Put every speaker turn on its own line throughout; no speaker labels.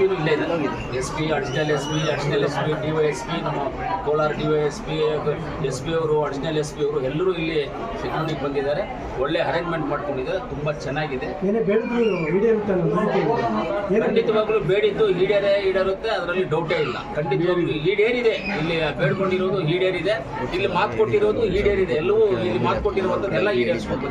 ಪಿನೂ ಇಲ್ಲೇ ಇದೆ. S P additional S P additional S P D Y S P ನಮ್ಮ Kolar D Y S P S P ಅವರು additional S P ಅವರು ಎಲ್ಲರೂ ಇಲ್ಲಿ ಸೆಕ್ಯೂರಿಟಿಗೆ ಬಂದಿದ್ದಾರೆ. ಒಳ್ಳೆ ಅರೇಂಜ್ಮೆಂಟ್ ಮಾಡ್ಕೊಂಡಿದ್ದಾರೆ. ತುಂಬ ಚೆನ್ನಾಗಿದೆ.
ಏನು
ಖಂಡಿತವಾಗ್ಲೂ ಬೇಡಿದ್ದು ಈಡೇರೇ ಈಡೇರುತ್ತೆ. ಅದರಲ್ಲಿ ಡೌಟೇ ಇಲ್ಲ. ಖಂಡಿತವಾಗ್ಲೂ ಈಡೇರಿದೆ. ಇಲ್ಲಿ ಬೇಡ್ಕೊಂಡಿರೋದು ಈಡೇರಿದೆ. ಇಲ್ಲಿ ಮಾತು ಕೊಟ್ಟಿರೋದು ಈಡೇರಿದೆ. ಎಲ್ಲವೂ ಇಲ್ಲಿ ಮಾತು ಕೊಟ್ಟಿರುವಂಥದ್ದೆಲ್ಲ ಈಡೇರಿಸ್ಬೋದು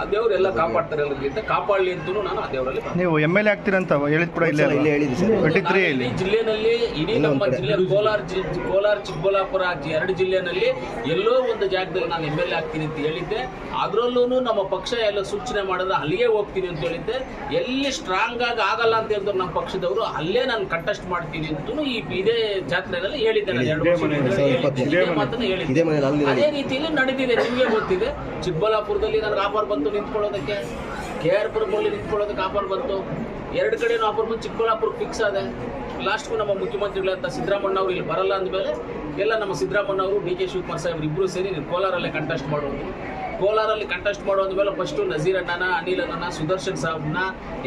ಆ ದೇವ್ರು ಎಲ್ಲ ಕಾಪಾಡ್ತಾರೆ ಎಲ್ಲರಿಗಿಂತ ಕಾಪಾಡಲಿ ಅಂತಲೂ ನಾನು ಆ ದೇವರಲ್ಲಿ
ನೀವು ಎಂ ಎಲ್ ಎ ಆಗ್ತೀರಂತ ಹೇಳಿದ್ ಕೂಡ ಇಲ್ಲೇ
ಇಲ್ಲೇ ಹೇಳಿದ್ದು ಸರ್.
ಟ್ವೆಂಟಿ ತ್ರೀ
ನಾನು
ಇಲ್ಲಿ.
ಇಡೀ ಜಿಲ್ಲೆನಲ್ಲಿ ಇಡೀ ನಮ್ಮ ಜಿಲ್ಲೆ ಕೋಲಾರ ಜಿ ಕೋಲಾರ ಚಿಕ್ಕಬಳ್ಳಾಪುರ ಎರಡು ಜಿಲ್ಲೆನಲ್ಲಿ ಎಲ್ಲೋ ಒಂದು ಜಾಗದಲ್ಲಿ ನಾನು ಎಂ ಎಲ್ ಎ ಆಗ್ತೀನಿ ಅಂತ ಹೇಳಿದ್ದೆ. ಅದರಲ್ಲೂ ನಮ್ಮ ಪಕ್ಷ ಎಲ್ಲ ಸೂಚನೆ ಮಾಡಿದ್ರೆ ಅಲ್ಲಿಗೆ ಹೋಗ್ತೀನಿ ಅಂತ ಹೇಳಿದ್ದೆ. ಎಲ್ಲಿ ಸ್ಟ್ರಾಂಗ್ ಆಗಿ ಆಗಲ್ಲ ಅಂತ ಹೇಳಿದ್ರು ನಮ್ಮ ಪಕ್ಷದವರು ಅಲ್ಲೇ ನಾನು ಕಂಟೆಸ್ಟ್ ಮಾಡ್ತೀನಿ ಅಂತಲೂ ಈ ಇದೇ ಜಾತ್ರೆಯಲ್ಲಿ ಹೇಳಿದ್ದೆ ನಾನು ಎರಡು ಮಾತನ್ನ ಹೇಳಿದ್ದೆ. ಅದೇ ರೀತಿಯಲ್ಲಿ ನಡೆದಿದೆ ನಿಮಗೆ ಗೊತ್ತಿದೆ. ಚಿಕ್ಕಬಳ್ಳಾಪುರದಲ್ಲಿ ನನಗೆ ಆಫರ್ ಬಂತು ನಿಂತ್ಕೊಳ್ಳೋದಕ್ಕೆ? ಕೆ ಆರ್ ಪುರದಲ್ಲಿ ನಿಂತ್ಕೊಳ್ಳೋದಕ್ಕೆ ಆಫರ್ ಬಂತು ಎರಡು ಕಡೆನೂ ಆಫರ್ ಬಂದು ಚಿಕ್ಕಬಳ್ಳಾಪುರ ಫಿಕ್ಸ್ ಆದೆ. ಲಾಸ್ಟ್ಗೂ ನಮ್ಮ ಮುಖ್ಯಮಂತ್ರಿಗಳಂತ ಸಿದ್ದರಾಮಣ್ಣ ಅವರು ಇಲ್ಲಿ ಬರಲ್ಲ ಅಂದಮೇಲೆ ಎಲ್ಲ ನಮ್ಮ ಸಿದ್ದರಾಮಣ್ಣ ಅವರು, ಡಿ ಕೆ ಶಿವಕುಮಾರ್ ಸಾಹೇಬ್ರು ಇಬ್ಬರು ಸೇರಿ ಕೋಲಾರಲ್ಲೇ ಕಂಟೆಸ್ಟ್ ಮಾಡೋದು. ಕೋಲಾರಲ್ಲಿ ಕಂಟೆಸ್ಟ್ ಮಾಡೋದ್ಮೇಲೆ ಫಸ್ಟು ನಜೀರ್ ಅಣ್ಣನ, ಅನಿಲ್ ಅಣ್ಣನ, ಸುದರ್ಶನ್ ಸಾಬ್ನ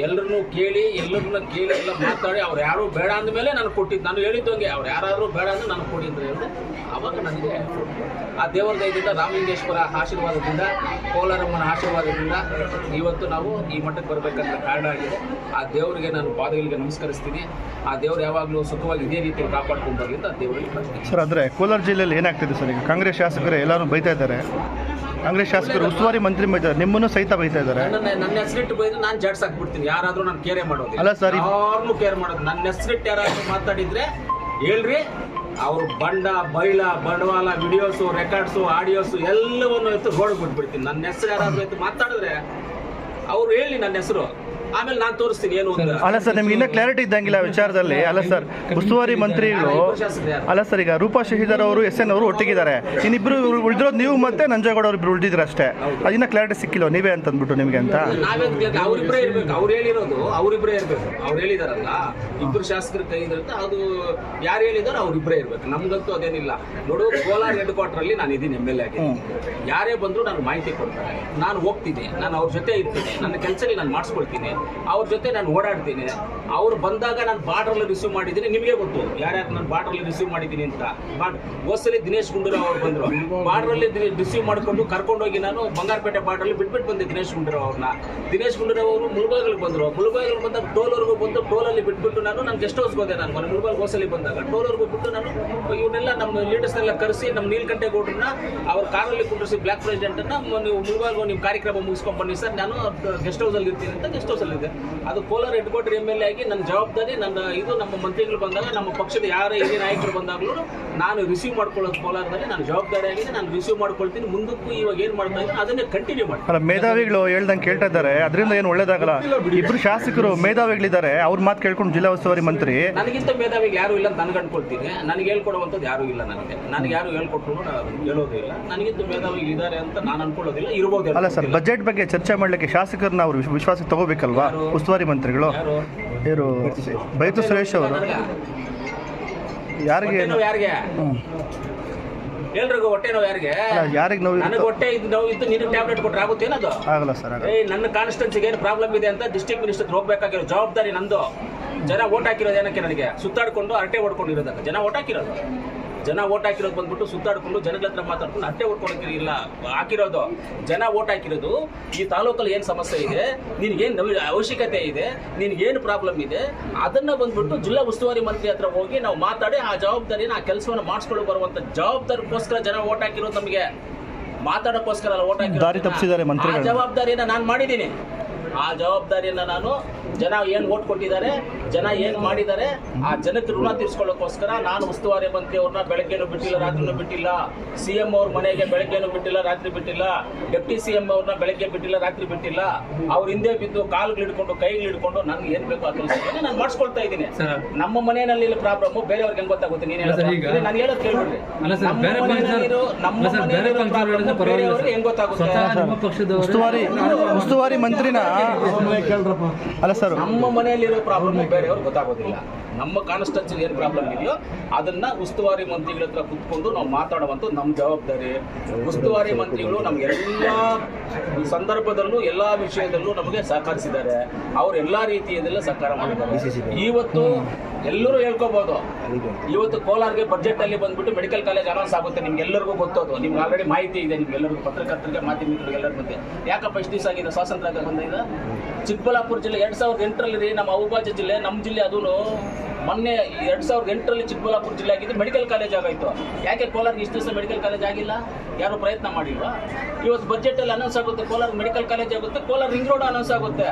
ಎಲ್ಲರನ್ನೂ ಕೇಳಿ ಎಲ್ಲರನ್ನ ಕೇಳಿ ಎಲ್ಲ ಮಾತಾಡಿ, ಅವ್ರು ಯಾರು ಬೇಡ ಅಂದಮೇಲೆ ನಾನು ಕೊಟ್ಟಿದ್ದು ನಾನು ಹೇಳಿದ್ದಂಗೆ, ಅವ್ರು ಯಾರಾದರೂ ಬೇಡ ಅಂದ್ರೆ ನಾನು ಹೇಳಿದೆ ಅವಾಗ ನನಗೆ ಆ ದೇವರ ದಯದಿಂದ ರಾಮಲಿಂಗೇಶ್ವರ ಆಶೀರ್ವಾದದಿಂದ, ಕೋಲಾರಮ್ಮನ ಆಶೀರ್ವಾದದಿಂದ ಇವತ್ತು ನಾವು ಈ ಮಠಕ್ಕೆ ಬರಬೇಕಂತ ಕಾರಣ ಆಗಿದೆ. ಆ ದೇವರಿಗೆ ನಾನು ಪಾದಗಳಿಗೆ ನಮಸ್ಕರಿಸ್ತೀನಿ. ಆ ದೇವ್ರು ಯಾವಾಗಲೂ ಸುಖವಾಗಿ ಇದೇ ರೀತಿ ಕಾಪಾಡ್ಕೊಂಡು ಬರಲಿ ಅಂತ ದೇವರಿಗೆ
ಸರ್, ಅಂದರೆ ಕೋಲಾರ ಜಿಲ್ಲೆಯಲ್ಲಿ ಏನಾಗ್ತಿದೆ ಸರ್ ಈಗ? ಕಾಂಗ್ರೆಸ್ ಶಾಸಕರು ಎಲ್ಲರೂ ಬೈತಾ ಇದ್ದಾರೆ. ಕಾಂಗ್ರೆಸ್ ಶಾಸಕರು ಉಸ್ತುವಾರಿ ಮಂತ್ರಿ ಬೈತಾರೆ ನಿಮ್ಮನ್ನು ಸಹಿತ ಬೈತಾ ಇದ್ದಾರೆ.
ನನ್ನ ನನ್ನ ಹೆಸರಿಟ್ಟು ಬೈದು ನಾನು ಜಡ್ಸ್ ಹಾಕ್ಬಿಡ್ತೀನಿ ಯಾರಾದ್ರೂ ನಾನು ಕೇರೆ ಮಾಡೋದು
ಅಲ್ಲ ಸರ್
ಯಾರನ್ನೂ ಕೇರ್ ಮಾಡೋದು ನನ್ನ ಹೆಸರಿಟ್ಟು ಯಾರಾದ್ರೂ ಮಾತಾಡಿದ್ರೆ ಹೇಳ್ರಿ ಅವ್ರು ಬಂಡ ಬೈಲ ಬಂಡವಾಳ ವಿಡಿಯೋಸು ರೆಕಾರ್ಡ್ಸು ಆಡಿಯೋಸು ಎಲ್ಲವನ್ನು ಎತ್ತು ರೋಡ್ ಬಿಟ್ಬಿಡ್ತೀನಿ. ನನ್ನ ಹೆಸರು ಯಾರಾದ್ರೂ ಎತ್ತು ಮಾತಾಡಿದ್ರೆ ಅವ್ರು ಹೇಳಿ ನನ್ನ ಹೆಸರು. ಆಮೇಲೆ ನಾನು ತೋರಿಸ್ತೀನಿ ಏನು ಅಂತ.
ಅಲ್ಲ ಸರ್ ನಿಮ್ಗೆ ಇನ್ನೂ ಕ್ಲಾರಿಟಿ ಇದ್ದಂಗಿಲ್ಲ ಆ ವಿಚಾರದಲ್ಲಿ. ಅಲ್ಲ ಸರ್ ಉಸ್ತುವಾರಿ ಮಂತ್ರಿಗಳು ಅಲ್ಲ ಸರ್ ಈಗ ರೂಪಾ ಶಶಿಧರ್ ಅವರು ಎಸ್ ಎನ್ ಅವರು ಒಟ್ಟಿಗಿದ್ದಾರೆ. ಇನ್ನಿಬ್ರು ಉಳಿದಿರೋದು ನೀವು ಮತ್ತೆ ನಂಜೇಗೌಡ ಅವ್ರು ಇಬ್ರು ಉಳಿದಿದ್ರು ಅಷ್ಟೇ. ಅದಿನ್ನ ಕ್ಲಾರಿಟಿ ಸಿಕ್ಕಿಲ್ಲ ನೀವೇ ಅಂತ ಅಂದ್ಬಿಟ್ಟು ನಿಮಗೆ ಅಂತ.
ನಾವೇ ಅವ್ರಿಬ್ರೇ ಇರ್ಬೇಕು. ಅವ್ರು ಹೇಳಿರೋದು ಅವ್ರಿಬ್ರೇ ಇರ್ಬೇಕು. ಅವ್ರು ಹೇಳಿದಾರಲ್ಲ ಇಬ್ರು ಶಾಸಕರ ಕೈ ಇರುತ್ತೆ ಅದು ಯಾರು ಹೇಳಿದಾರೋ ಅವ್ರಿಬ್ರೇ ಇರ್ಬೇಕು. ನಮ್ಗಂತೂ ಅದೇನಿಲ್ಲ. ನೋಡು ಕೋಲಾರ ಹೆಡ್ ಕ್ವಾರ್ಟರ್ ಅಲ್ಲಿ ನಾನು ಇದೀನಿ ಎಂ ಎಲ್ ಎ ಯಾರೇ ಬಂದ್ರು ನಾನು ಮಾಹಿತಿ ಕೊಡ್ತಾರೆ. ನಾನು ಹೋಗ್ತೀನಿ. ನಾನು ಅವ್ರ ಜೊತೆ ಇರ್ತೀನಿ. ನನ್ನ ಕೆಲಸದಲ್ಲಿ ನಾನು ಮಾಡಿಸ್ಕೊಳ್ತೀನಿ. ಅವ್ರ ಜೊತೆ ನಾನು ಓಡಾಡ್ತೀನಿ. ಅವ್ರು ಬಂದಾಗ ನಾನು ಬಾರ್ಡ್ರಲ್ಲಿ ರಿಸೀವ್ ಮಾಡಿದ್ದೀನಿ, ನಿಮಗೆ ಗೊತ್ತು. ಯಾರ್ಯಾರು ನಾನು ಬಾರ್ಡ್ರಲ್ಲಿ ರಿಸೀವ್ ಮಾಡಿದ್ದೀನಿ ಅಂತ. ಬಾರ್ಡ್ ಹೋಸಲಿ ದಿನೇಶ್ ಗುಂಡೂರಾವ್ ಅವ್ರು ಬಂದರು. ಬಾರ್ಡ್ರಲ್ಲಿ ರಿಸೀವ್ ಮಾಡಿಕೊಂಡು ಕರ್ಕೊಂಡೋಗಿ ನಾನು ಬಂಗಾರಪೇಟೆ ಬಾರ್ಡ್ರಲ್ಲಿ ಬಿಟ್ಬಿಟ್ಟು ಬಂದೆ ದಿನೇಶ್ ಗುಂಡೂರಾವ್ ಅವ್ರನ್ನ. ದಿನೇಶ್ ಗುಂಡೂರಾವ್ ಅವರು ಮುಳುಬಾಗಿಲಿಗೆ ಬಂದರು. ಮುಳುಬಾಗಿಲು ಬಂದಾಗ ಟೋಲ್ವರೆಗೂ ಬಂದು ಟೋಲಲ್ಲಿ ಬಿಟ್ಬಿಟ್ಟು ನಾನು ನನ್ನ ಗೆಸ್ಟ್ ಹೌಸ್ ಬಂದೆ ನಾನು ಮೊನ್ನೆ ಮುಳುಬಾಗಿಲು ಹೋಸಲಿ ಬಂದಾಗ. ಟೋಲ್ವರೆಗೂ ಬಿಟ್ಟು ನಾನು ಇವನ್ನೆಲ್ಲ ನಮ್ಮ ಲೀಡರ್ಸ್ನೆಲ್ಲ ಕರೆಸಿ ನಮ್ಮ ನೀಲ್ಕಂಠೆ ಗೌಡ್ರನ್ನ ಅವ್ರ ಕಾರಲ್ಲಿ ಕುಂಡ್ರಿಸಿ ಬ್ಲಾಕ್ ಪ್ರೆಸಿಡೆಂಟನ್ನು ನೀವು ಮುಳುಬಾಗಿಲು ನಿಮ್ಮ ಕಾರ್ಯಕ್ರಮ ಮುಗಿಸ್ಕೊಂಡು ಬನ್ನಿ ಸರ್. ನಾನು ಗೆಸ್ಟ್ ಹೌಸಲ್ಲಿ ಇರ್ತೀನಿ ಅಂತ ಗೆಸ್ಟ್ ಹೌಸಲ್ಲಿ ಇದೆ ಅದು Kolar head quarter M L A ಆಗಿ ನನ್ನ ಜವಾಬ್ದಾರಿ ನನ್ನ ಇದು ನಮ್ಮ ಮಂತ್ರಿಗಳು ಬಂದಾಗ ನಮ್ಮ ಪಕ್ಷದ ಯಾರೇ ಹಿರಿಯ ನಾಯಕರು ಬಂದಾಗಲೂ ನಾನು ರಿಸೀವ್ ಮಾಡ್ಕೊಳ್ಳೋದು ಕೋಲಾರದಲ್ಲಿ ನಾನು ಜವಾಬ್ದಾರಿ ಆಗಿದೆ ನಾನು ರಿಸೀವ್ ಮಾಡ್ಕೊಳ್ತೀನಿ. ಮುಂದಕ್ಕೂ ಇವಾಗ ಏನು ಮಾಡ್ತಾ ಇದ್ದೀನಿ ಅದನ್ನೇ ಕಂಟಿನ್ಯೂ ಮಾಡಿ.
ಅಲ್ಲ ಮೇಧಾವಿಗಳು ಹೇಳ್ದಂಗೆ ಕೇಳ್ತಾ ಇದ್ದಾರೆ. ಅದರಿಂದ ಏನು ಒಳ್ಳೇದಾಗಲ್ಲ? ಇಬ್ಬರು ಶಾಸಕರು ಮೇಧಾವಿಗಳಿದ್ದಾರೆ. ಅವ್ರ ಮಾತು ಕೇಳ್ಕೊಂಡು ಜಿಲ್ಲಾ ಉಸ್ತುವಾರಿ ಮಂತ್ರಿ.
ನನಗಿಂತ ಮೇಧಾವಿಗಳು ಯಾರು ಇಲ್ಲ ಅಂತ ನನಗೆ ಅನ್ಕೊಳ್ತೀನಿ. ನನಗೆ ಹೇಳ್ಕೊಡುವಂಥದ್ದು ಯಾರು ಇಲ್ಲ ನನಗೆ. ನನಗೆ ಯಾರು ಹೇಳ್ಕೊಟ್ರು ನಾನು ಹೇಳೋದೇ ಇಲ್ಲ. ನನಗಿಂತ ಮೇಧಾವಿಗಳು ಇದ್ದಾರೆ ಅಂತ ನಾನು ಅನ್ಕೊಳ್ಳೋದಿಲ್ಲ ಇರ್ಬೋದು
ಅಲ್ಲ ಸರ್ ಬಜೆಟ್ ಬಗ್ಗೆ ಚರ್ಚೆ ಮಾಡಲಿಕ್ಕೆ ಶಾಸಕರನ್ನ ಅವರು ವಿಶ್ವ- ವಿಶ್ವಾಸಕ್ಕೆ ತಗೋಬೇಕಲ್ವಾ? ಉಸ್ತುವಾರಿ ಮಂತ್ರಿಗಳು? ಇವರು ಬೈತು ಸುರೇಶ್ ಅವರು. ಯಾರಿಗೆ? ಹ್ಮ್.
ಎಲ್ರಿಗೂ ಹೊಟ್ಟೆ ನೋವು ಯಾರಿಗೆ?
ಯಾರಿಗೆ ನೋವು
ನನಗೆ ಹೊಟ್ಟೆ ಇದು ನೋವು ಇದ್ದು ನಿನಗೆ ಟ್ಯಾಬ್ಲೆಟ್ ಕೊಟ್ಟರೆ ಆಗುತ್ತೇನದು
ಆಗಲ್ಲ ಸರ್ ಆಗಲ್ಲ.
ನನ್ನ ಕಾನ್ಸ್ಟೆನ್ಸಿಗೆ ಏನು ಪ್ರಾಬ್ಲಮ್ ಇದೆ ಅಂತ ಡಿಸ್ಟ್ರಿಕ್ಟ್ ಮಿನಿಸ್ಟರ್ ಹೋಗ್ಬೇಕಾಗಿರೋ ಜವಾಬ್ದಾರಿ ನಂದು. ಜನ ಓಟ್ ಹಾಕಿರೋದು ಏನಕ್ಕೆ ನನಗೆ? ಸುತ್ತಾಡ್ಕೊಂಡು ಅರಟೆ ಹೊಡ್ಕೊಂಡಿರೋದಕ್ಕೆ ಜನ ಓಟ್ ಹಾಕಿರೋದು. ಜನ ಓಟ್ ಹಾಕಿರೋದು ಬಂದ್ಬಿಟ್ಟು ಸುತ್ತಾಡ್ಕೊಂಡು ಜನಗಳ ಹತ್ರ ಮಾತಾಡ್ಕೊಂಡು ಅಟ್ಟೆ ಇಲ್ಲ ಹಾಕಿರೋದು. ಜನ ಓಟ್ ಹಾಕಿರೋದು. ಈ ತಾಲೂಕಲ್ಲಿ ಏನು ಸಮಸ್ಯೆ ಇದೆ? ನಿನಗೇನು ಅವಶ್ಯಕತೆ ಇದೆ? ನಿನಗೇನು ಪ್ರಾಬ್ಲಮ್ ಇದೆ? ಅದನ್ನ ಬಂದ್ಬಿಟ್ಟು ಜಿಲ್ಲಾ ಉಸ್ತುವಾರಿ ಮಂತ್ರಿ ಹತ್ರ ಹೋಗಿ ನಾವು ಮಾತಾಡಿ ಆ ಜವಾಬ್ದಾರಿನ ಆ ಕೆಲಸವನ್ನು ಮಾಡಿಸ್ಕೊಂಡು ಬರುವಂತ ಜವಾಬ್ದಾರಿಗೋಸ್ಕರ ಜನ ಓಟ್ ಹಾಕಿರೋದು ನಮಗೆ. ಮಾತಾಡೋಕ್ಕೋಸ್ಕರ ಅಲ್ಲ ಓಟ್ ಆ ಜವಾಬ್ದಾರಿಯನ್ನ ನಾನು ಮಾಡಿದ್ದೀನಿ. ಆ ಜವಾಬ್ದಾರಿಯನ್ನ ನಾನು ಜನ ಏನು ಓಟ್ ಕೊಟ್ಟಿದ್ದಾರೆ ಜನ ಏನು ಮಾಡಿದ್ದಾರೆ ಆ ಜನಕ್ಕೆ ಋಣ ತೀರ್ಸ್ಕೊಳ್ಳೋಕ್ಕೋಸ್ಕರ ನಾನು ಉಸ್ತುವಾರಿ ಮಂತ್ರಿ ಅವ್ರನ್ನ ಬೆಳಗ್ಗೆನೂ ಬಿಟ್ಟಿಲ್ಲ ರಾತ್ರಿನೂ ಬಿಟ್ಟಿಲ್ಲ. ಸಿ ಎಂ ಅವ್ರ ಮನೆಗೆ ಬೆಳಗ್ಗೆನೂ ಬಿಟ್ಟಿಲ್ಲ ರಾತ್ರಿ ಬಿಟ್ಟಿಲ್ಲ. ಡೆಪ್ಟಿ ಸಿ ಎಂ ಅವ್ರನ್ನ ಬೆಳಗ್ಗೆ ಬಿಟ್ಟಿಲ್ಲ ರಾತ್ರಿ ಬಿಟ್ಟಿಲ್ಲ. ಅವ್ರ ಹಿಂದೆ ಬಿದ್ದು ಕಾಲುಗಳು ಹಿಡ್ಕೊಂಡು ಕೈಗಳು ಹಿಡ್ಕೊಂಡು ನನ್ಗೆ ಏನ್ ಬೇಕೋ ಆ ಕೆಲಸ ನಾನು ಮಾಡಿಸ್ಕೊಳ್ತಾ ಇದ್ದೀನಿ. ನಮ್ಮ ಮನೆಯಲ್ಲಿ ಪ್ರಾಬ್ಲಮ್ ಬೇರೆಯವ್ರಿಗೆ ಹೆಂಗ್ ಗೊತ್ತಾಗುತ್ತೆ ನೀನು ನಾನು ಹೇಳೋದು ಕೇಳ್ಬಿಡ್ರಿ.
ಅಲ್ಲ ಸರ್,
ನಮ್ಮ. ಹೆಂಗ್ ಗೊತ್ತಾಗುತ್ತೆ?
ಉಸ್ತುವಾರಿ ಉಸ್ತುವಾರಿ ಮಂತ್ರಿನ ಅಲ್ಲ ಸರ್.
ನಮ್ಮ ಮನೆಯಲ್ಲಿರೋ ಪ್ರಾಬ್ಲಮ್ ಬೇರೆಯವ್ರಿಗೆ ಗೊತ್ತಾಗೋದಿಲ್ಲ. ನಮ್ಮ ಕಾನ್ಸ್ಟೆನ್ಸಿ ಏನು ಪ್ರಾಬ್ಲಮ್ ಇದೆಯೋ ಅದನ್ನ ಉಸ್ತುವಾರಿ ಮಂತ್ರಿಗಳ ಹತ್ರ ಕುತ್ಕೊಂಡು ನಾವು ಮಾತಾಡುವಂತ ನಮ್ಮ ಜವಾಬ್ದಾರಿ. ಉಸ್ತುವಾರಿ ಮಂತ್ರಿಗಳು ನಮ್ಗೆ ಎಲ್ಲ ಸಂದರ್ಭದಲ್ಲೂ, ಎಲ್ಲಾ ವಿಷಯದಲ್ಲೂ ನಮಗೆ ಸಹಕರಿಸಿದ್ದಾರೆ. ಅವ್ರು ಎಲ್ಲಾ ರೀತಿಯದೆಲ್ಲ ಸಹಕಾರ ಮಾಡಿದ್ದಾರೆ. ಇವತ್ತು ಎಲ್ಲರೂ ಹೇಳ್ಕೋಬಹುದು ಇವತ್ತು ಕೋಲಾರ್ಗೆ ಬಜೆಟ್ ಅಲ್ಲಿ ಬಂದ್ಬಿಟ್ಟು ಮೆಡಿಕಲ್ ಕಾಲೇಜ್ ಅನೌನ್ಸ್ ಆಗುತ್ತೆ. ನಿಮ್ಗೆ ಎಲ್ಲರಿಗೂ ಗೊತ್ತೋದು. ನಿಮ್ಗೆ ಆಲ್ರೆಡಿ ಮಾಹಿತಿ ಇದೆ. ನಿಮ್ಗೆ ಎಲ್ಲರಿಗೂ ಪತ್ರಕರ್ತರಿಗೆ ಮಾಧ್ಯಮಿಕರಿಗೆ ಎಲ್ಲರ ಮಧ್ಯೆ ಯಾಕಪ್ಪ ಇಷ್ಟು ದಿವಸ ಆಗಿದೆ? ಸ್ವಾತಂತ್ರ್ಯ ಬಂದಿದೆ. ಚಿಕ್ಕಬಳ್ಳಾಪುರ ಜಿಲ್ಲೆ ಎರಡ್ ಸಾವಿರದ ಎಂಟರಲ್ಲಿ ರೀ, ನಮ್ಮ ಅವಿಭಾಜ್ಯ ಜಿಲ್ಲೆ ನಮ್ಮ ಜಿಲ್ಲೆ ಅದೂ ಮೊನ್ನೆ ಎರಡ್ ಸಾವಿರದ ಎಂಟರಲ್ಲಿ ಚಿಕ್ಕಬಳ್ಳಾಪುರ ಜಿಲ್ಲೆ ಆಗಿದ್ದು ಮೆಡಿಕಲ್ ಕಾಲೇಜ್ ಆಗೋಯ್ತು. ಯಾಕೆ ಕೋಲಾರ ಇಷ್ಟು ದಿವಸ ಮೆಡಿಕಲ್ ಕಾಲೇಜ್ ಆಗಿಲ್ಲ? ಯಾರು ಪ್ರಯತ್ನ ಮಾಡಿಲ್ವಾ? ಇವತ್ತು ಬಜೆಟಲ್ಲಿ ಅನೌನ್ಸ್ ಆಗುತ್ತೆ ಕೋಲಾರ ಮೆಡಿಕಲ್ ಕಾಲೇಜ್ ಆಗುತ್ತೆ, ಕೋಲಾರ ರಿಂಗ್ ರೋಡ್ ಅನೌನ್ಸ್ ಆಗುತ್ತೆ.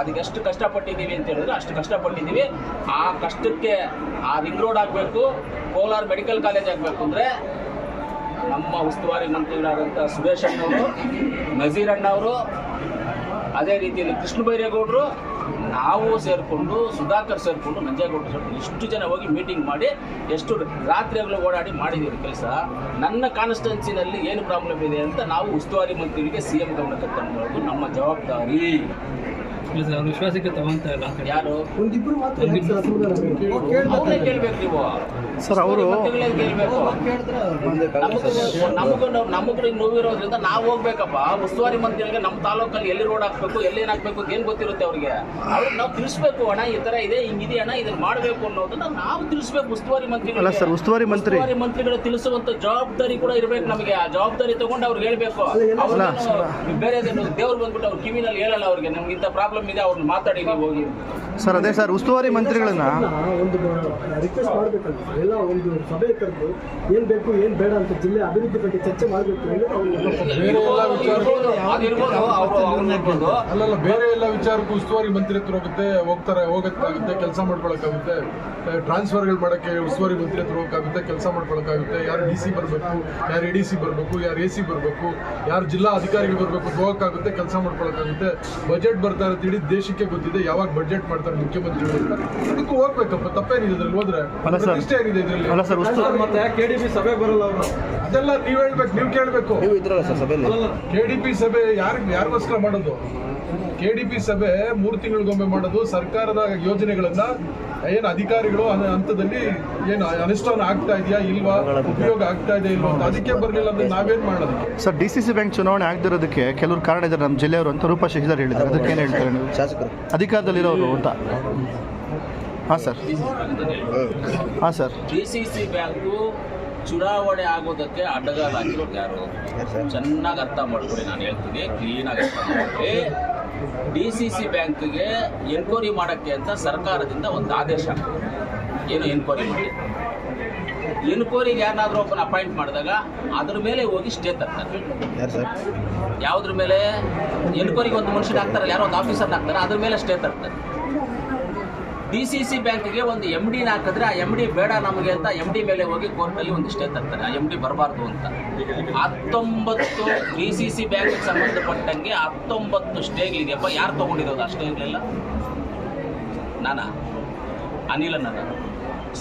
ಅದಕ್ಕೆ ಎಷ್ಟು ಕಷ್ಟಪಟ್ಟಿದ್ದೀವಿ ಅಂತ ಹೇಳಿದ್ರೆ ಅಷ್ಟು ಕಷ್ಟಪಟ್ಟಿದ್ದೀವಿ. ಆ ಕಷ್ಟಕ್ಕೆ ಆ ರಿಂಗ್ ರೋಡ್ ಆಗಬೇಕು, ಕೋಲಾರ ಮೆಡಿಕಲ್ ಕಾಲೇಜ್ ಆಗಬೇಕು ಅಂದರೆ ನಮ್ಮ ಉಸ್ತುವಾರಿ ಮಂತ್ರಿಗಳಾದಂಥ ಸುರೇಶ್ ಅಣ್ಣವರು, ನಜೀರ್ ಅಣ್ಣವರು ಅದೇ ರೀತಿಯಲ್ಲಿ ಕೃಷ್ಣ ಬೈರೇಗೌಡರು ನಾವು ಸೇರಿಕೊಂಡು ಸುಧಾಕರ್ ಸೇರಿಕೊಂಡು ನಂಜೇಗೌಡರು ಸೇರಿಕೊಂಡು ಇಷ್ಟು ಜನ ಹೋಗಿ ಮೀಟಿಂಗ್ ಮಾಡಿ ಎಷ್ಟು ರಾತ್ರಿಗಳು ಓಡಾಡಿ ಮಾಡಿದ್ದೀವಿ ಕೆಲಸ. ನನ್ನ ಕಾನ್ಸ್ಟಿಟ್ಯೂನ್ಸಿನಲ್ಲಿ ಏನು ಪ್ರಾಬ್ಲಮ್ ಇದೆ ಅಂತ ನಾವು ಉಸ್ತುವಾರಿ ಮಂತ್ರಿಗೆ ಸಿ ಎಂ ಗಮನಕ್ಕೆ ತಂದು ನಮ್ಮ ಜವಾಬ್ದಾರಿ.
ವಿಶ್ವಾಸಕ್ಕೆ ತಗೊಂತ ಇಲ್ಲ.
ಯಾರು?
ಒಂದಿಬ್ರು ಮಾತ್ರ
ಕೇಳ್ಬೇಕು ನೀವು.
ಸರ್ ಅವರು
ನಮಗೂ ನಮಗೂ ನೋವಿರೋದ್ರಿಂದ ನಾವು ಹೋಗ್ಬೇಕಪ್ಪ. ಉಸ್ತುವಾರಿ ಮಂತ್ರಿಗಳಿಗೆ ನಮ್ಮ ತಾಲೂಕಲ್ಲಿ ಎಲ್ಲಿ ರೋಡ್ ಹಾಕ್ಬೇಕು ಎಲ್ಲಿ ಏನ್ ಹಾಕ್ಬೇಕು ಅಂತ ಏನ್ ಗೊತ್ತಿರುತ್ತೆ ಅವ್ರಿಗೆ? ಅವ್ರಿಗೆ ನಾವು ತಿಳಿಸ್ಬೇಕು ಅಣ್ಣ ಈ ತರ ಇದೆ ಹಿಂಗಿದೆ ಅಣ್ಣ ಇದನ್ನ ಮಾಡಬೇಕು ಅನ್ನೋದನ್ನ ನಾವು ತಿಳಿಸ್ಬೇಕು ಉಸ್ತುವಾರಿ ಮಂತ್ರಿಗಳು
ಅಲ್ಲ ಸರ್ ಉಸ್ತುವಾರಿ ಮಂತ್ರಿ.
ಉಸ್ತುವಾರಿ ಮಂತ್ರಿಗಳು ತಿಳಿಸುವಂತ ಜವಾಬ್ದಾರಿ ಕೂಡ ಇರ್ಬೇಕು ನಮಗೆ. ಆ ಜವಾಬ್ದಾರಿ ತಗೊಂಡು ಅವ್ರಿಗೆ ಹೇಳ್ಬೇಕು. ಬೇರೆ ಬೇರೆ ದೇವ್ರು ಬಂದ್ಬಿಟ್ಟು ಅವ್ರು ಕಿವಿನಲ್ಲಿ ಹೇಳಲ್ಲ ಅವ್ರಿಗೆ. ನಮ್ಗೆ ಇಂಥ ಪ್ರಾಬ್ಲಮ್ ಇದೆ ಅವ್ರನ್ನ ಮಾತಾಡಿ ನೀವು ಹೋಗಿ.
ಸರ್ ಅದೇ ಸರ್ ಉಸ್ತುವಾರಿ ಮಂತ್ರಿಗಳನ್ನ
ಒಂದು ರಿಕ್ವೆಸ್ಟ್ ಮಾಡ್ಬೇಕಂತ ಎಲ್ಲ ಒಂದು ಸಭೆ ಕರೆದು ಏನ್ ಬೇಕು ಏನ್ ಬೇಡ ಅಂತ ಜಿಲ್ಲೆ ಅಭಿವೃದ್ಧಿ ಬಗ್ಗೆ ಚರ್ಚೆ ಮಾಡಬೇಕು ಅಂದ್ರೆ ಅವ್ರು
ಬೇರೆ ಎಲ್ಲ ವಿಚಾರ
ಇರ್ಬೋದು, ಅದಿರ್ಬೋದು ಅವ್ರು ಅವ್ರನ್ನ
ಅಲ್ಲಲ್ಲ ಬೇರೆ ಎಲ್ಲ ವಿಚಾರಕ್ಕೂ ಉಸ್ತುವಾರಿ ಮಂತ್ರಿ ಹತ್ರ ಹೋಗುತ್ತೆ ಹೋಗ್ತಾರೆ ಹೋಗಕ್ಕಾಗುತ್ತೆ ಕೆಲಸ ಮಾಡ್ಕೊಳಕ್ಕಾಗುತ್ತೆ. ಟ್ರಾನ್ಸ್ಫರ್ಗಳು ಮಾಡಕ್ಕೆ ಉಸ್ತುವಾರಿ ಮಂತ್ರಿ ಹತ್ರ ಹೋಗಕ್ಕಾಗುತ್ತೆ ಕೆಲಸ ಮಾಡ್ಕೊಳಕ್ಕಾಗುತ್ತೆ. ಯಾರು ಡಿ ಸಿ ಬರಬೇಕು ಯಾರು ಎ ಡಿ ಸಿ ಬರಬೇಕು ಯಾರು ಎ ಸಿ ಬರಬೇಕು ಯಾರು ಜಿಲ್ಲಾ ಅಧಿಕಾರಿಗಳು ಬರಬೇಕು ಹೋಗಕ್ಕಾಗುತ್ತೆ ಕೆಲಸ ಮಾಡ್ಕೊಳಕ್ಕಾಗುತ್ತೆ. ಬಜೆಟ್ ಬರ್ತಾ ಇರುತ್ತೆ ಇಡೀ ದೇಶಕ್ಕೆ ಗೊತ್ತಿದೆ ಯಾವಾಗ ಬಜೆಟ್ ಮಾಡ್ತಾರೆ ಮುಖ್ಯಮಂತ್ರಿಗಳು ಅಂತ. ಅದಕ್ಕೂ ಹೋಗ್ಬೇಕಪ್ಪ ತಪ್ಪೇನಿದೆ ಅದ್ರಲ್ಲಿ ಹೋದ್ರೆ.
ಇಷ್ಟೇ.
ಪ್ರತಿಷ್ಠೆ ಇದರಲ್ಲಿ
ಅಲ್ಲ ಸರ್ ಉಸ್ತುವಾರಿ
ಮತ್ತೆ ಕೆ ಡಿ ಬಿ ಸಭೆ ಬರಲ್ಲ ಅವರು?
ಅದೆಲ್ಲ ನೀವ್ ಹೇಳ್ಬೇಕು ನೀವು ಕೇಳಬೇಕು. ಕೆ ಡಿ ಪಿ ಸಭೆ ಯಾರಿಗೆ ಯಾರಿಗೋಸ್ಕರ ಮಾಡೋದು? ಕೆ ಡಿ ಪಿ ಸಭೆ ಮೂರು ತಿಂಗಳಿಗೊಮ್ಮೆ ಮಾಡೋದು ಸರ್ಕಾರದ ಯೋಜನೆಗಳನ್ನ ಏನು ಅಧಿಕಾರಿಗಳು ಹಂತದಲ್ಲಿ ಏನು ಅನುಷ್ಠಾನ ಆಗ್ತಾ ಇದೆಯಾ ಇಲ್ವಾ ಉಪಯೋಗ ಆಗ್ತಾ ಇದೆ ಇಲ್ವಾ ಅಂತ ಅದಕ್ಕೆ ಬರಲಿಲ್ಲ ಅಂದ್ರೆ ನಾವೇನ್ ಮಾಡೋದು?
Sir D C C bank ಚುನಾವಣೆ ಆಗದಿರೋದಕ್ಕೆ ಕೆಲವರು ಕಾರಣ ಇದ್ದಾರೆ. ನಮ್ಮ ಜಿಲ್ಲೆಯವರು ಅಂತ ರೂಪಾ ಶಶಿಧರ್ ಹೇಳಿದ್ದಾರೆ. ಅದಕ್ಕೆ ಏನು ಹೇಳ್ತಾರೆ ನೀವು?
ಶಾಸಕರು.
ಅಧಿಕಾರದಲ್ಲಿರೋರು ಅಂತ. ಹಾಂ ಸರ್. ಹಾಂ sir.
D C C bank ಚುನಾವಣೆ ಆಗೋದಕ್ಕೆ ಅಡ್ಡಗಾಲ ಹಾಕಿರೋದು ಯಾರು? ಚೆನ್ನಾಗಿ ಅರ್ಥ ಮಾಡ್ಕೊಳ್ಳಿ ನಾನು ಹೇಳ್ತೀನಿ ಕ್ಲೀನಾಗಿ ಅರ್ಥ ಮಾಡ್ಕೊಳ್ಳಿ. ಡಿ ಸಿ ಸಿ ಬ್ಯಾಂಕ್ಗೆ ಎನ್ಕ್ವೈರಿ ಮಾಡೋಕ್ಕೆ ಅಂತ ಸರ್ಕಾರದಿಂದ ಒಂದು ಆದೇಶ. ಏನು ಎನ್ಕ್ವೈರಿ ಮಾಡಿ? ಎನ್ಕ್ವೈರಿಗೆ ಯಾರನ್ನಾದ್ರೂ ಒಬ್ಬನ ಅಪಾಯಿಂಟ್ ಮಾಡಿದಾಗ ಅದ್ರ ಮೇಲೆ ಹೋಗಿ ಸ್ಟೇ ತರ್ತಾರೆ. ಯಾವುದ್ರ ಮೇಲೆ? ಎನ್ಕ್ವೈರಿಗೆ ಒಂದು ಮನುಷ್ಯನ ಹಾಕ್ತಾರಲ್ಲ ಯಾರೋ ಒಂದು ಆಫೀಸರ್ ಹಾಕ್ತಾರೆ ಅದ್ರ ಮೇಲೆ ಸ್ಟೇ ತರ್ತಾರೆ. ಡಿ ಸಿ ಸಿ ಬ್ಯಾಂಕ್ಗೆ ಒಂದು ಎಂ ಡಿನ ಹಾಕಿದ್ರೆ ಆ ಎಂ ಡಿ ಬೇಡ ನಮಗೆ ಅಂತ ಎಂ ಡಿ ಮೇಲೆ ಹೋಗಿ ಕೋರ್ಟಲ್ಲಿ ಒಂದು ಸ್ಟೇ ತರ್ತಾರೆ. ಆ ಎಂ ಡಿ ಬರಬಾರ್ದು ಅಂತ. ಹತ್ತೊಂಬತ್ತು ಡಿ ಸಿ ಸಿ ಬ್ಯಾಂಕ್ಗೆ ಸಂಬಂಧಪಟ್ಟಂಗೆ ಹತ್ತೊಂಬತ್ತು ಸ್ಟೇಗಳಿದೆಯಪ್ಪ ಯಾರು ತೊಗೊಂಡಿರೋದು ಆ ಸ್ಟೇಗಳೆಲ್ಲ? ನಾನಾ? ಅನಿಲ್ ಅಣ್ಣ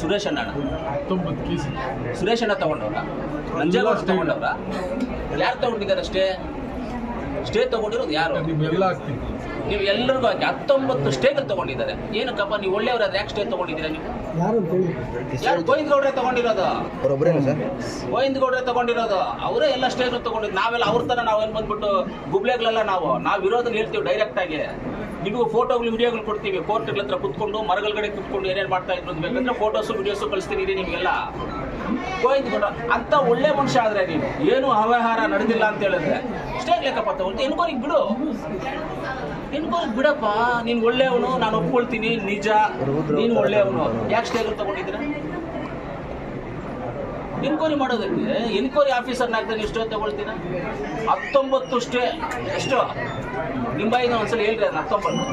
ಸುರೇಶ್ ಅಣ್ಣ ಸುರೇಶ್ ಅಣ್ಣ ತಗೊಂಡವ್ರ? ನಂಜೇಗೌಡ ತಗೊಂಡವ್ರ? ಯಾರು ತಗೊಂಡಿದ್ದಾರೆ ಸ್ಟೇ ಸ್ಟೇ ತಗೊಂಡಿರೋದು ಯಾರು? ನೀವು ಎಲ್ಲರಿಗೂ ಹಾಕಿ ಹತ್ತೊಂಬತ್ತು ಸ್ಟೇಗಳು ತಗೊಂಡಿದ್ದಾರೆ. ಏನಕ್ಕಪ್ಪ ನೀವು ಒಳ್ಳೆಯವರಾದ್ರೆ ಯಾಕೆ ಸ್ಟೇಟ್ ತಗೊಂಡಿದ್ದೀರಾ ನೀವು?
ಯಾರು ಅಂತ ಹೇಳಿ.
ಯಾರು ಗೋವಿಂದ ಗೌಡ್ರೆ ತಗೊಂಡಿರೋದು? ಗೋವಿಂದ ಗೌಡ್ರೆ ತಗೊಂಡಿರೋದು. ಅವರೇ ಎಲ್ಲ ಸ್ಟೇಜ್ ತಗೊಂಡಿದ್ದು ನಾವೆಲ್ಲ ಅವ್ರ ತರ ನಾವೇನು ಬಂದ್ಬಿಟ್ಟು ಗುಬ್ಲೆಗಳೆಲ್ಲ ನಾವು. ನಾವು ಇರೋದನ್ನ ಹೇಳ್ತೀವಿ ಡೈರೆಕ್ಟ್ ಆಗಿ. ನಿಮಗೂ ಫೋಟೋಗಳು ವಿಡಿಯೋಗಳು ಕೊಡ್ತೀವಿ. ಕೋರ್ಟ್ಗಳ ಹತ್ರ ಕುತ್ಕೊಂಡು ಮರಗಳಗಡೆ ಕುತ್ಕೊಂಡು ಏನೇನು ಮಾಡ್ತಾ ಇದ್ರು ಅಂತ ಬೇಕಂದ್ರೆ ಫೋಟೋಸು ವಿಡಿಯೋಸು ಕಳಿಸ್ತೀನಿ ನಿಮಗೆಲ್ಲ. ಗೋವಿಂದ ಗೌಡ ಅಂತ ಒಳ್ಳೆ ಮನುಷ್ಯ ಆದ್ರೆ ನೀನು. ಏನು ಅವ್ಯವಹಾರ ನಡೆದಿಲ್ಲ ಅಂತ ಹೇಳಿದ್ರೆ. ಸ್ಟೇಟ್ ಲೆಕ್ಕಪ್ಪ ತಗೊಂಡು ಇನ್ಕೋರಿಗೆ ಬಿಡು. ಎನ್ಕೋರಿಗೆ ಬಿಡಪ್ಪ. ನೀನು ಒಳ್ಳೆಯವನು ನಾನು ಒಪ್ಕೊಳ್ತೀನಿ. ನಿಜ. ನೀನು ಒಳ್ಳೆಯವನು. ಯಾಕೆ ಸ್ಟೇಜ್ ತಗೊಂಡಿದ್ದೀರಾ? ಎನ್ಕ್ವೈರಿ ಮಾಡೋದಕ್ಕೆ ಎನ್ಕ್ವೈರಿ ಆಫೀಸರ್ ನಾಗ್ತಾನೆ ಎಷ್ಟೋ ತಗೊಳ್ತೀರಾ? ಹತ್ತೊಂಬತ್ತು ಸ್ಟೇ ಎಷ್ಟು? ನಿಮ್ಮ ಬಾಯಿನ ಒಂದ್ಸಲ ಹೇಳ್ರಿ ಅದನ್ನ ಹತ್ತೊಂಬತ್ತು.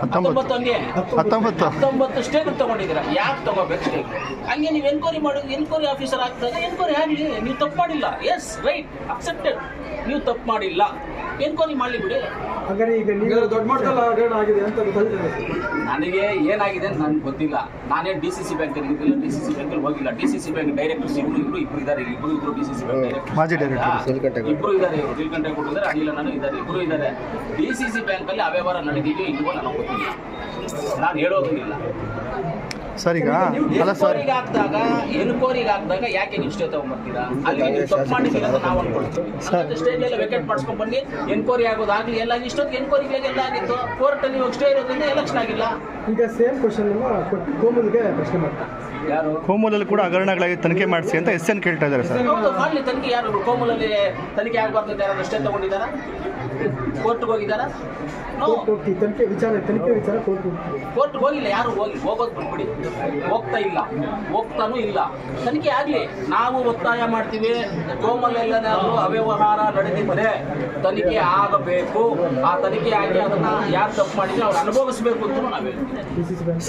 ಹತ್ತೊಂಬತ್ತು. ಹಂಗೆ.
ಹತ್ತೊಂಬತ್ತು.
ಹತ್ತೊಂಬತ್ತು ಸ್ಟೇಟ್ ತಗೊಂಡಿದ್ದೀರಾ? ಯಾಕೆ ತಗೋಬೇಕು ಸ್ಟೇಟ್ ಹಂಗೆ ನೀವು ಎನ್ಕ್ವೈರಿ ಮಾಡೋದು ಎನ್ಕ್ವೈರಿ ಆಫೀಸರ್ ಆಗ್ತದೆ ಎನ್ಕ್ವೈರಿ ಆಗಲಿ. ನೀವು ತಪ್ಪು ಮಾಡಿಲ್ಲ. ಎಸ್ ರೈಟ್ ಅಕ್ಸೆಪ್ಟೆಡ್ ನೀವು ತಪ್ಪು ಮಾಡಿಲ್ಲ. ಎನ್ಕ್ವೈರಿ ಮಾಡಲಿ ಬಿಡಿ.
ಹಾಗಾದ್ರೆ ಈಗ ನೀವು ದೊಡ್ಡ ಮಟ್ಟದಲ್ಲಿ ಹಗರಣ ಆಗಿದೆ ಅಂತ ಗೊತ್ತಾಗ್ತದೆ
ನನಗೆ ಏನಾಗಿದೆ ಅಂತ ನನಗೆ ಗೊತ್ತಿಲ್ಲ. ನಾನೇ ಡಿ ಸಿ ಸಿ ಬ್ಯಾಂಕ್ ಇದ್ದಿಲ್ಲ ಡಿ ಸಿ ಸಿ ಬ್ಯಾಂಕಲ್ಲಿ ಹೋಗಿಲ್ಲ. D C C bank directors ಇವರು ಇಬ್ರು ಇಬ್ಬರು ಇದ್ದಾರೆ. ಇಬ್ರು ಇಬ್ಬರು ಡಿ ಸಿ ಸಿ ಬ್ಯಾಂಕ್
ಮಾಜಿ
ಡೈರೆಕ್ಟರ್
ಇಬ್ರು ಇದ್ದಾರೆ ಇವರು ನೀಲಕಂಠ ಕೊಟ್ಟಿದ್ದಾರೆ. ಅನಿಲ ನಾನು ಇದ್ದಾರೆ ಇಬ್ರು ಇದ್ದಾರೆ. ಡಿ ಸಿ ಸಿ ಬ್ಯಾಂಕಲ್ಲಿ ಅವ್ಯವಹಾರ ನಡೆದಿದೆಯೋ ಇಲ್ವೋ ನನಗೆ ಗೊತ್ತಿಲ್ಲ. ನಾನು ನಾನು ಹೇಳೋದಿಲ್ಲ
ಸರ್ ಈಗ ಅಲ್ಲ ಸರ್.
ಎನ್ಕ್ವೈರಿಗೆ ಹಾಕಿದಾಗ ಎನ್ಕ್ವೈರಿಗೆ ಹಾಕಿದಾಗ ಯಾಕೆ ನೀವು ಸ್ಟೇ ತಗೊಂಡ್ಬರ್ತೀರಾ ಅಲ್ಲಿ ನೀವು ತಪ್ಪು ಮಾಡಿದ್ದೀರ ಅಂತ ನಾವು ಅನ್ಕೊಳ್ತೀವಿ. ಸ್ಟೇಜ್ ಎಲ್ಲ ವೆಕೆಟ್ ಮಾಡಿಸ್ಕೊಂಡ್ ಬನ್ನಿ. ಎನ್ಕ್ವೈರಿ ಆಗೋದಾಗ್ಲಿ ಎಲ್ಲ ಎನ್ಕ್ವೈರಿಗೆಲ್ಲ ಆಗಿತ್ತು. ಕೋರ್ಟಲ್ಲಿ ಇವಾಗ ಸ್ಟೇ ಇರೋದ್ರಿಂದ ಎಲೆಕ್ಷನ್ ಆಗಿಲ್ಲ.
ಈಗ ಸೇಮ್ ಕ್ವಶನ್ ಕೋಮಲ್ಗೆ ಪ್ರಶ್ನೆ ಮಾಡ್ತಾರೆ.
ಯಾರು?
ಕೋಮೂಲಲ್ಲಿ ಕೂಡ ಹಗರಣಗಳಾಗಿ ತನಿಖೆ ಮಾಡಿಸಿ ಅಂತ ಎಸ್ ಎನ್ ಕೇಳ್ತಾ ಇದ್ದಾರೆ ಸರ್.
ಹೌದು ಮಾಡ್ಲಿ ತನಿಖೆ ಯಾರು? ಕೋಮಲಲ್ಲಿ ತನಿಖೆ ಆಗಬಾರ್ದು ಅಂತ ಯಾರು ಸ್ಟೇ ತಗೊಂಡಿದ್ದಾರಾ? ಕೋರ್ಟ್ಗೆ ಹೋಗಿದ್ದಾರಾ? ನೋ
ಕೋರ್ಟ್ ಹೋಗ್ತೀವಿ ತನಿಖೆ ವಿಚಾರ ತನಿಖೆ ವಿಚಾರ ಕೋರ್ಟ್ ಹೋಗ್ತೀವಿ
ಕೋರ್ಟ್ ಹೋಗಿಲ್ಲ ಯಾರು ಹೋಗಿ? ಹೋಗೋದು ಬಿಡ್ಬಿಡಿ ಹೋಗ್ತಾ ಇಲ್ಲ. ಹೋಗ್ತಾನೂ ಇಲ್ಲ. ತನಿಖೆ ಆಗ್ಲಿ. ನಾವು ಒತ್ತಾಯ ಮಾಡ್ತೀವಿ. ಕೋಮಲೆಲ್ಲನಾದ್ರೂ ಅವ್ಯವಹಾರ ನಡೆದಿದ್ದರೆ ತನಿಖೆ ಆಗಬೇಕು. ಆ ತನಿಖೆ ಆಗಿ ಅದನ್ನ ಯಾರು ತಪ್ಪು ಮಾಡಿದ್ರೆ ಅವ್ರು ಅನುಭವಿಸ್ಬೇಕು ಅಂತ ನಾವು ಹೇಳ್ತೀವಿ.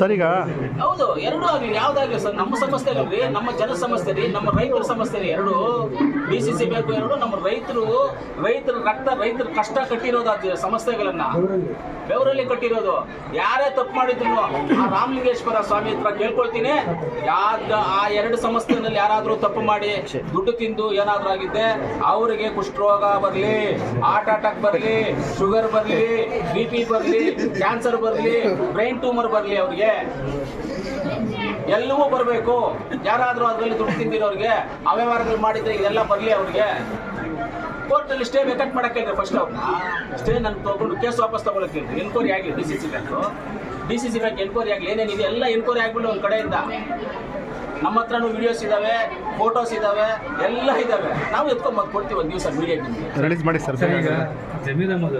ಹೌದು ಎರಡೂ ಆಗಲಿ. ಯಾವ್ದಾಗ್ಲಿ ಸರ್? ನಮ್ಮ ಸಮಸ್ಯೆ ರೀ ನಮ್ಮ ಜನ ಸಮಸ್ಯೆ ರೀ ನಮ್ಮ ರೈತರ ಸಮಸ್ಯೆ ರೀ ಎರಡು. ಬಿ ಸಿ ಸಿ ಬೇಕು ಎರಡು ನಮ್ಮ ರೈತರು ರೈತರ ರಕ್ತ ರೈತರ ಕಷ್ಟ ಕಟ್ಟಿರೋದು ಅದು ಸಮಸ್ಯೆಗಳನ್ನ? ಬೆವರಲ್ಲಿ. ಕಟ್ಟಿರೋದು. ಯಾರೇ ತಪ್ಪು ಮಾಡಿದ್ರು ಆ ರಾಮಲಿಂಗೇಶ್ವರ ಸ್ವಾಮಿ ಹತ್ರ ಕೇಳ್ಕೊಳ್ತೀನಿ. ಯಾವ್ದ ಆ ಎರಡು ಸಂಸ್ಥೆನಲ್ಲಿ ಯಾರಾದ್ರೂ ತಪ್ಪು ಮಾಡಿ ದುಡ್ಡು ತಿಂದು ಏನಾದ್ರೂ ಆಗಿದ್ದೆ ಅವರಿಗೆ ಕುಷ್ಠರೋಗ ಬರ್ಲಿ ಹಾರ್ಟ್ ಅಟ್ಯಾಕ್ ಬರ್ಲಿ ಶುಗರ್ ಬರ್ಲಿ ಬಿ ಪಿ ಬರ್ಲಿ ಕ್ಯಾನ್ಸರ್ ಬರ್ಲಿ ಬ್ರೈನ್ ಟ್ಯೂಮರ್ ಬರ್ಲಿ ಅವ್ರಿಗೆ. ಎಲ್ಲವೂ ಬರಬೇಕು. ಯಾರಾದ್ರೂ ಅದರಲ್ಲಿ ದುಡ್ಡು ತಿಂದಿರೋರಿಗೆ ಅವ್ಯವಹಾರಗಳು ಮಾಡಿದ್ರೆ ಇದೆಲ್ಲ ಬರಲಿ ಅವ್ರಿಗೆ. ಕೋರ್ಟಲ್ಲಿ ಸ್ಟೇ ವೇಕೆಂಟ್ ಮಾಡಕ್ಕೆ ಫಸ್ಟ್ ಅವ್ರನ್ನ ಸ್ಟೇ ನಾನು ತಗೊಂಡು ಕೇಸ್ ವಾಪಸ್ ತಗೊಳಕ್ಕೆ ಎನ್ಕ್ವೈರಿ ಆಗಲಿ D C C bank D C C bank enquiry ಆಗಲಿ ಏನೇನಿದೆ ಎಲ್ಲ ಎನ್ಕ್ವೈರಿ ಆಗ್ಬಿಟ್ಟು ಒಂದು ಕಡೆಯಿಂದ. ನಮ್ಮ ಹತ್ರನೂ ವಿಡಿಯೋಸ್ ಇದಾವೆ ಫೋಟೋಸ್ ಇದಾವೆ ಎಲ್ಲ ಇದಾವೆ. ನಾವು ಎತ್ಕೊಂಡ್ ಕೊಡ್ತೀವಿ ಒಂದು ದಿವಸ ಮೀಡಿಯಾ
ರಿಲೀಸ್ ಮಾಡಿ ಸರ್.
ಜಮೀರ್ ಅಹಮದ್